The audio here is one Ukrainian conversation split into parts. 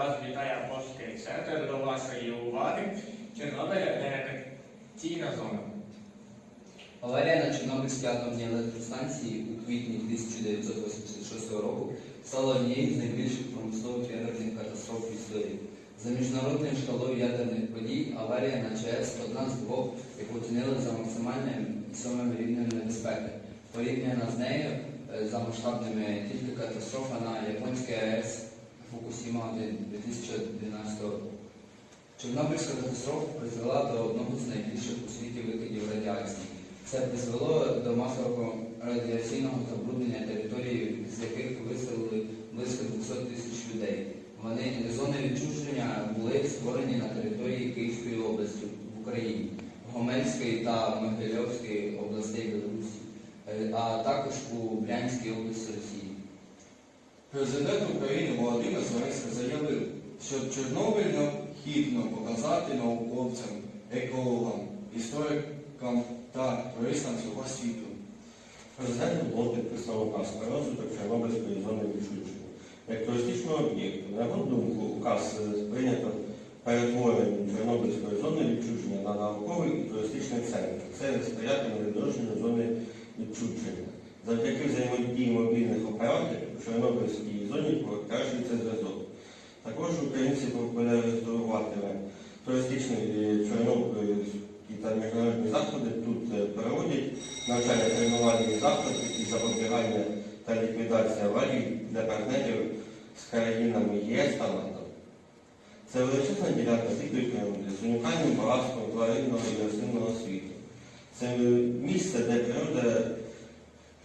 вас вітає Апостольський центр до вашої уваги. Чорнобиль генераційна зона. Аварія на Чорнобильській атомній електростанції у квітні 1986 року стала однією з найбільших промислових ядерних катастроф в історії. За міжнародною шкалою ядерних подій аварія на ЧАЕС одна з двох, яку оцінили за максимальним і самим рівнем небезпеки. Порівняно з нею е, за масштабними тільки катастрофа на японській АЕС Фукусіма 1 2012 року. Чорнобильська катастрофа призвела до одного з найбільших у світі викидів радіації. Це призвело до масового радіаційного забруднення території, з яких виселили близько 200 тисяч людей. Вони зони відчуження були створені на території Київської області в Україні, Гомельської та Могильовської областей Білорусі, е, а також у Брянській області Росії. Президент України Володимир Зеленський заявив, що Чорнобиль необхідно показати науковцям, екологам, історикам та туристам всього світу. Президент було підписав указ про розвиток Чорнобильської зони відчуження. Як туристичного об'єкту, на його думку, указ сприйнято перетворенням Чорнобильської зони відчуження на науковий і туристичний центр. Це сприятиме відродженню зони туристичні е, та міжнародні заходи. Тут е, проводять навчання тренувальні заходи і запобігання та ліквідація аварій для партнерів з країнами ЄС та НАТО. Це величезна ділянка природи з унікальним багатством тваринного і рослинного світу. Це місце, де природа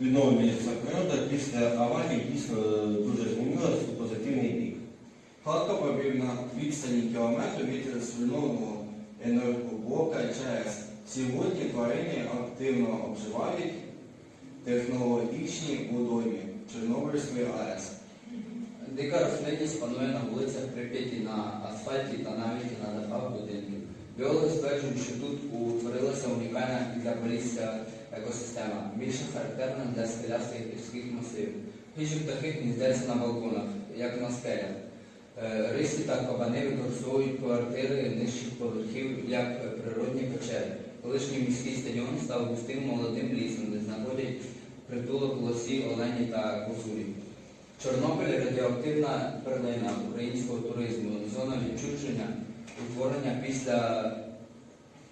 відновлюється природа після аварії дійсно дуже змінилась у позитивний на відстані кілометру від свиного енергоблока ЧАЕС. Сьогодні тварини активно обживають технологічні водоймі Чорнобильської АЕС. Дика рослинність панує на вулицях Прип'яті, на асфальті та навіть на дахах будинків. Біологи стверджують, що тут утворилася унікальна для екосистема, більше характерна для скелястих гірських масивів. Хижі птахи гніздяться на балконах, як на скелях. Е, Риси та кабани використовують квартири нижчих поверхів як природні печери. Колишній міський стадіон став густим молодим лісом, де знаходять притулок лосі, олені та козурі. Чорнобиль радіоактивна перлина українського туризму, зона відчуження, утворення після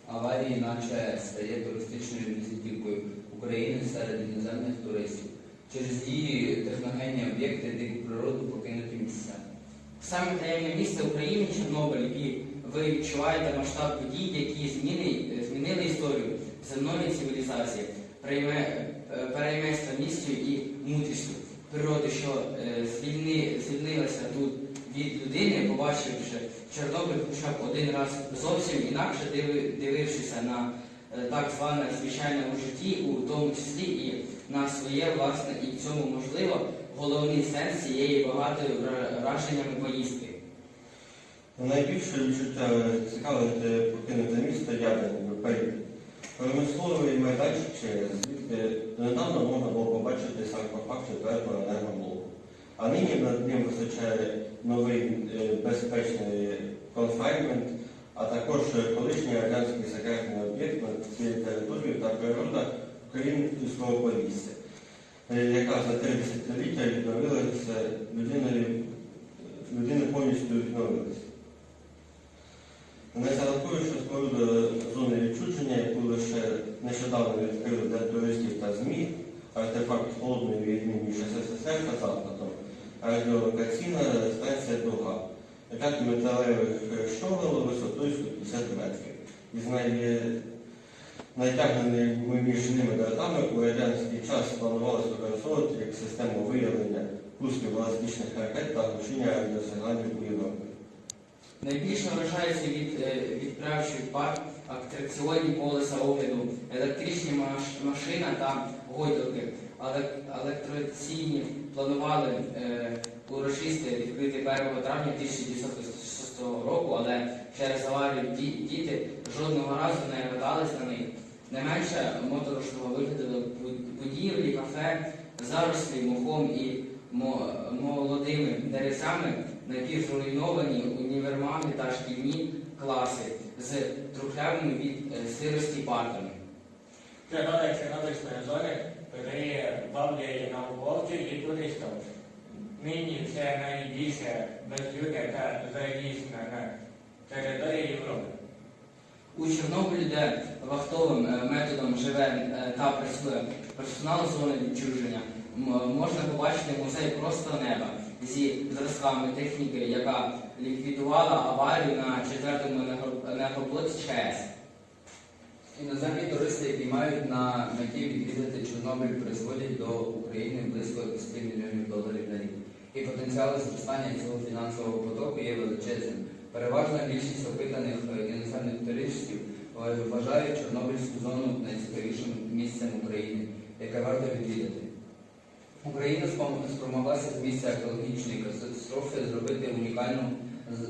аварії на ЧАЕС стає туристичною візитівкою України серед іноземних туристів. Через її техногенні об'єкти дику природу покинуті місця. Саме таємне місце України Чорнобиль, і ви відчуваєте масштаб подій, які зміни, змінили історію земної цивілізації, прийме, е, перейме місію і мудрістю. Природи, що е, звільни, звільнилася тут від людини, побачивши Чорнобиль хоча б один раз зовсім інакше диви- дивившися на е, так зване звичайне у житті, у тому числі і на своє власне, і в цьому можливо головний сенс цієї багатої враженнями поїздки. Найбільше відчуття цікавити покинуте місто Ядерне в Промисловий майданчик звідки недавно можна було побачити саркофаг четвертого енергоблоку. А нині над ним вистачає новий е, безпечний конфайнмент, а також колишній радянський секретний об'єкт на цією територією та природа українського повістя, е, яка за три десятиліття відновилася людиною, людини повністю відновилася. Не зарахую, що споруда зони відчуження, яку лише нещодавно відкрили для туристів та ЗМІ, артефакт холодної війни між СССР та Западом, радіолокаційна станція Дуга, ряд металевих щогол висотою 150 метрів. Із най... найтягненими між ними дротами у радянський час планувалося використовувати як систему виявлення пусків балістичних ракет та глушення радіосигналів у Європі. Найбільше вражається від е, відправчих парк атракціонні колеса огляду, електричні маш- машина та гойдалки. Але електраційні планували е, урочисти відкрити 1 травня 1996 року, але через аварію ді- діти жодного разу не катались на них. Не менше моторошного вигляду будівлі, кафе, зарослі мохом і мо- молодими деревцями напівзруйновані універмаги та шкільні класи з трухлявими від е, сирості партами. Територія Чорнобильської зони приваблює науковців і туристів. Нині це найбільше безлюдне та залізнена територія Європи. У Чорнобилі, де вахтовим е, методом живе е, та працює персонал зони відчуження, можна побачити музей просто неба зі зразками техніки, яка ліквідувала аварію на четвертому енерго- енергоблоці ЧАЕС. Іноземні туристи, які мають на меті відвідати Чорнобиль, призводять до України близько 10 мільйонів доларів на рік. І потенціал зростання цього фінансового потоку є величезним. Переважна більшість е, вважають Чорнобильську зону найцікавішим місцем України, яке варто відвідати. Україна спромоглася з місця екологічної катастрофи зробити унікальну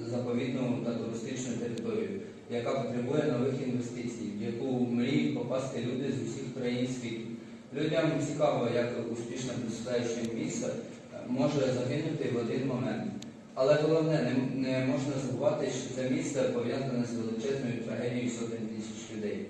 заповідну та туристичну територію, яка потребує нових інвестицій, в яку мріють попасти люди з усіх країн світу. Людям цікаво, як успішно представляюче місце може загинути в один момент. Але головне, не, не можна забувати, що це місце пов'язане з величезною трагедією сотень тисяч людей.